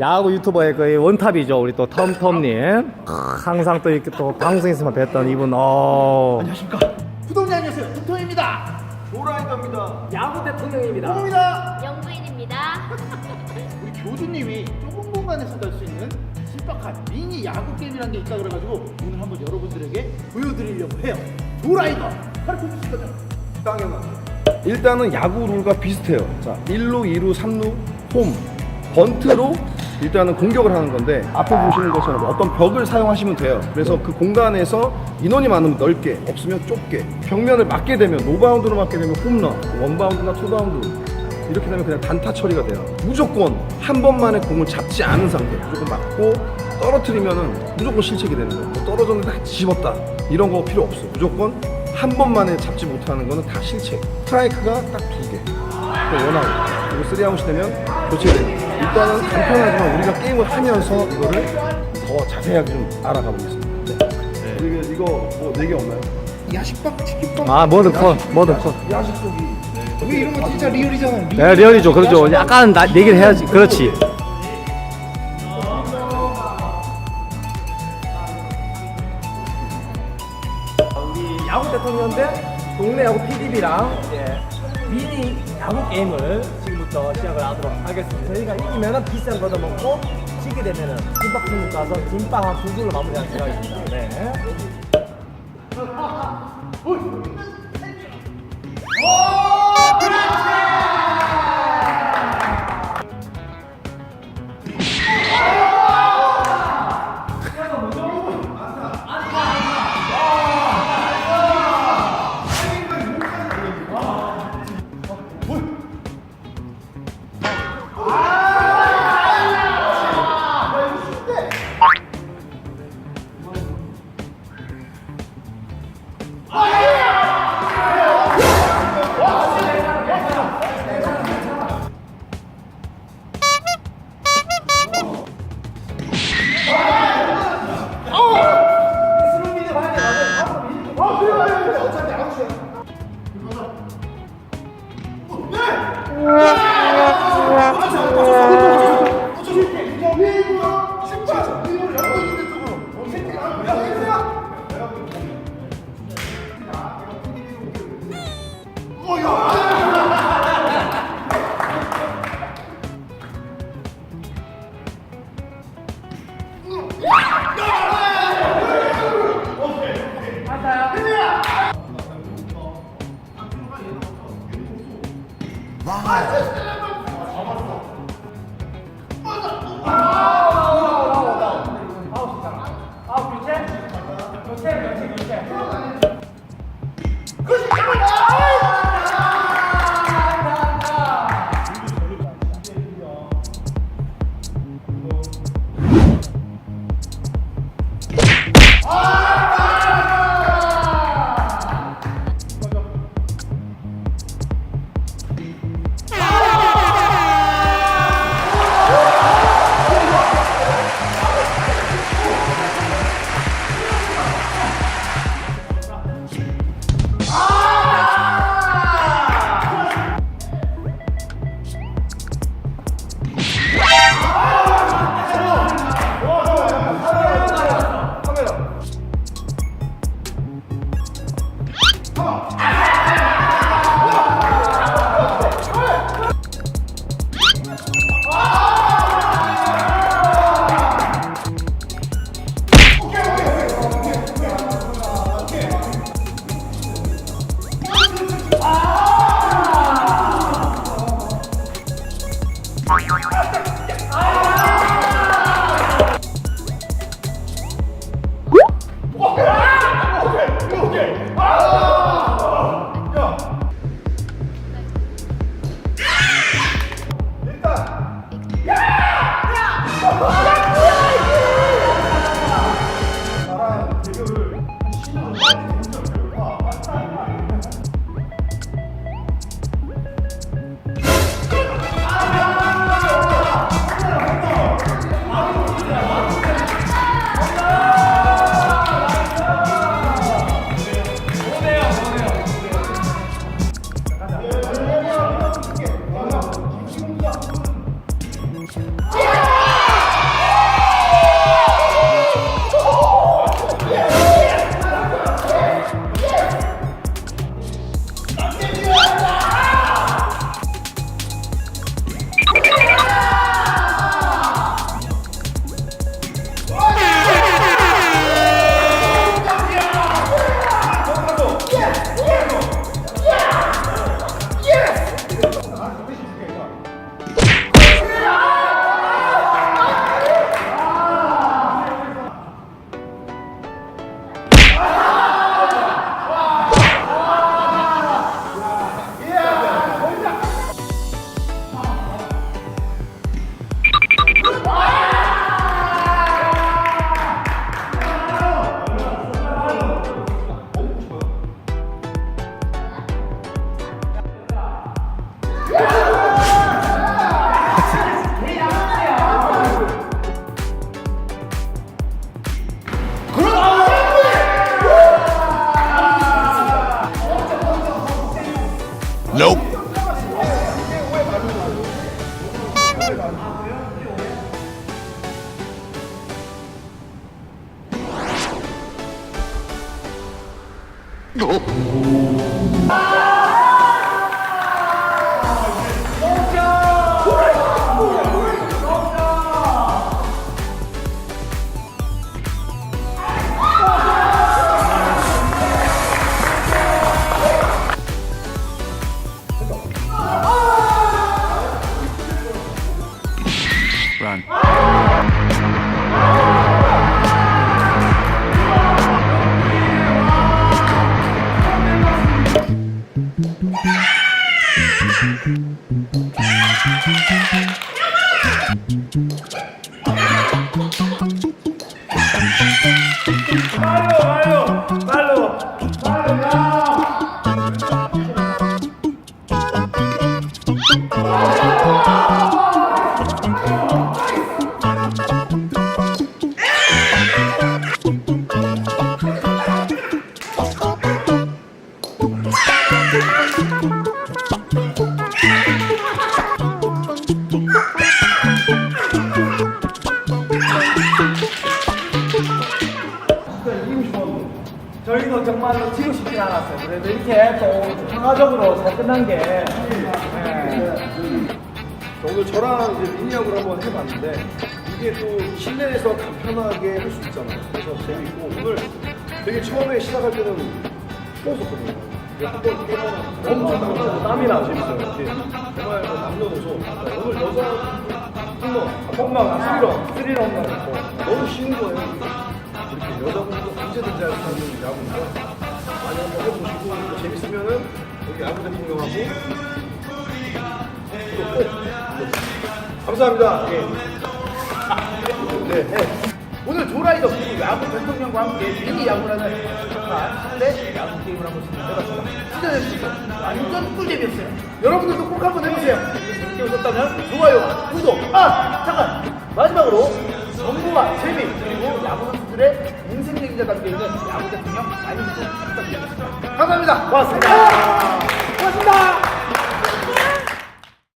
야구 유튜버의 거의 원탑이죠. 우리 또 텀텀님. 크, 항상 또 이렇게 또 방송에서만 뵀던 이분. 어. 안녕하십니까. 구독자 안녕하세요. 톰톰입니다. 도라이더입니다. 야구 대통령입니다. 톰입니다. 영부인입니다. 우리 교주님이 좁은 공간에서 할수 있는 신박한 미니 야구 게임이라는 게 있다 그래가지고 오늘 한번 여러분들에게 보여드리려고 해요. 도라이더 가르쳐 주실 거죠? 당연하죠. 일단은 야구 룰과 비슷해요. 자, 1루, 2루, 3루, 홈, 번트로 일단은 공격을 하는 건데 앞에 보시는 것처럼 어떤 벽을 사용하시면 돼요. 그래서 그 공간에서 인원이 많으면 넓게, 없으면 좁게, 벽면을 맞게 되면 노바운드로 맞게 되면 홈런, 원바운드나 투바운드 이렇게 되면 그냥 단타 처리가 돼요. 무조건 한 번만에 공을 잡지 않은 상태, 무조건 맞고 떨어뜨리면은 무조건 실책이 되는 거예요. 뭐 떨어졌는데 다 집었다 이런 거 필요 없어. 무조건 한 번만에 잡지 못하는 거는 다 실책. 스트라이크가 딱 두 개. 또 원아웃. 그리고 쓰리아웃이 되면 교체돼요. 일단은 간편하지만 우리가 게임을 하면서 이거를 더 자세하게 좀 알아가 보겠습니다. 네. 이게 이거 뭐네개 없나요? 야식밥, 치킨밥. 아, 뭐든 커. 뭐든 커. 야식 속이. 왜 이런 거 진짜 리얼이잖아. 리얼. 네, 리얼이죠. 그렇죠. 약간 나, 얘기를 해야지. 그렇지. 우리 야구 대통령 대 동네 야구 PDB랑 이제 미니 야구 게임을 부터 시작을 하도록 하겠습니다. 저희가 이기면은 비싼 거 얻어먹고 지게 되면은 김밥 중국 가서 김밥 한 두 줄로 마무리할 생각입니다. 네. 말 싶진 않았어요. 그래도 이렇게 또 평화적으로 잘 끝난 게 네. 자, 오늘 저랑 이제 미니하고 한번 해봤는데 이게 또 실내에서 간편하게 할 수 있잖아요. 그래서 재밌고 오늘 되게 처음에 시작할 때는 추웠었거든요. 한번 깨면 엄청 땀나고 땀이 나 재밌어요. 이렇게 정말 뭐 남녀노소 오늘 여자 홈런, 홈런, 스리런, 스리런 홈런 있고 너무 쉬운 거예요. 이렇게 여자분도 언제든지 할 수 있는 야구니까 많이 한번 해보시고 또 재밌으면은 여기 야구 대통령하고. 감사합니다. 예. 네. 네. 오늘 조라이더 야구 대통령과 함께 미니 야구라는 아, 실내 야구 게임을 한번 진행해봤습니다. 재밌었어요. 완전 꿀잼이었어요. 여러분들도 꼭 한번 해보세요. 재밌게 보셨다면 좋아요와 구독. 아 잠깐 마지막으로 정보와 재미 그리고 야구 선수들의 인생 얘기가 담겨 있는 야구 대통령 부탁드리겠습니다. 감사합니다. 고맙습니다. 고맙습니다.